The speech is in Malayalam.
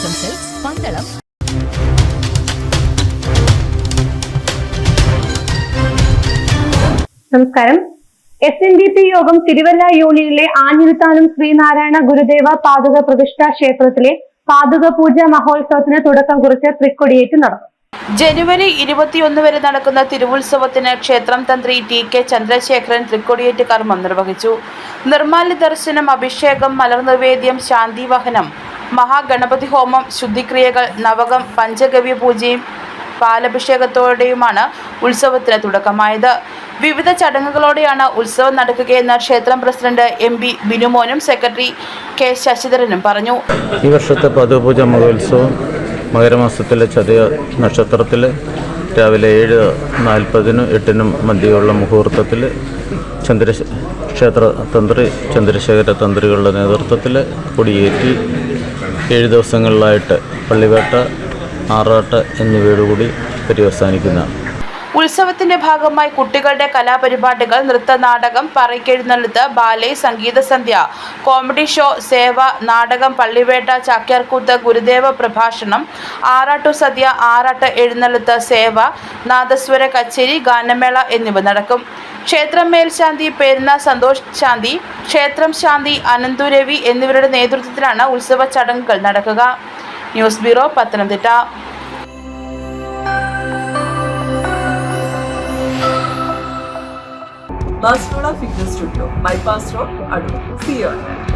സിൽക്സ് പന്തളം. നമസ്കാരം. എസ് എൻ ഡി പി യോഗം തിരുവല്ല യൂണിയനിലെ ആഞ്ഞിരുത്താനം ശ്രീനാരായണ ഗുരുദേവ പാതുക പ്രതിഷ്ഠാ ക്ഷേത്രത്തിലെ പാതുക പൂജ മഹോത്സവത്തിന് തുടക്കം കുറിച്ച് തൃക്കൊടിയേറ്റ് നടന്നു. ജനുവരി ഇരുപത്തിയൊന്ന് വരെ നടക്കുന്ന തിരുവുത്സവത്തിന് ക്ഷേത്രം തന്ത്രി ടി കെ ചന്ദ്രശേഖരൻ തൃക്കൊടിയേറ്റ് കർമ്മം നിർവഹിച്ചു നിർമ്മാല്യ ദർശനം അഭിഷേകം മലർനിവേദ്യം ശാന്തിവഹനം മഹാഗണപതി ഹോമം ശുദ്ധിക്രിയകൾ നവകം പഞ്ചഗവ്യ പൂജയും പാലഭിഷേകത്തോടെയുമാണ് ഉത്സവത്തിന് തുടക്കമായത്. വിവിധ ചടങ്ങുകളോടെയാണ് ഉത്സവം നടക്കുകയെന്ന് ക്ഷേത്രം പ്രസിഡന്റ് എം പി ബിനുമോനും സെക്രട്ടറി കെ ശശിധരനും പറഞ്ഞു. ഈ വർഷത്തെ പദപൂജ മഹോത്സവം മകരമാസത്തിലെ ചതയ നക്ഷത്രത്തിൽ രാവിലെ ഏഴ് നാൽപ്പതിനും എട്ടിനും മധ്യയുള്ള മുഹൂർത്തത്തിൽ ചന്ദ്ര ക്ഷേത്ര തന്ത്രി ചന്ദ്രശേഖര തന്ത്രികളുടെ നേതൃത്വത്തിൽ കൊടിയേറ്റി ഏഴ് ദിവസങ്ങളിലായിട്ട് പള്ളിവേട്ട ആറാട്ട് എന്നിവയോടുകൂടി പര്യവസാനിക്കുന്നതാണ് ഉത്സവത്തിന്റെ ഭാഗമായി കുട്ടികളുടെ കലാപരിപാടികൾ നൃത്തനാടകം പറയ്ക്കെഴുന്നള്ളിത്ത് ബാലെ സംഗീത സന്ധ്യ കോമഡി ഷോ സേവ നാടകം പള്ളിവേട്ട ചാക്യാർകൂത്ത് ഗുരുദേവ പ്രഭാഷണം ആറാട്ടു സദ്യ ആറാട്ട് എഴുന്നള്ളിത്ത് സേവ നാദസ്വര കച്ചേരി ഗാനമേള എന്നിവ നടക്കും. ക്ഷേത്രം മേൽശാന്തി പേരുന്ന സന്തോഷ് ശാന്തി ക്ഷേത്രം ശാന്തി അനന്തു രവി എന്നിവരുടെ നേതൃത്വത്തിലാണ് ഉത്സവ ചടങ്ങുകൾ നടക്കുക. News bureau Pathanamthitta. Barcelona fitness studio bypass road അടുത്ത് on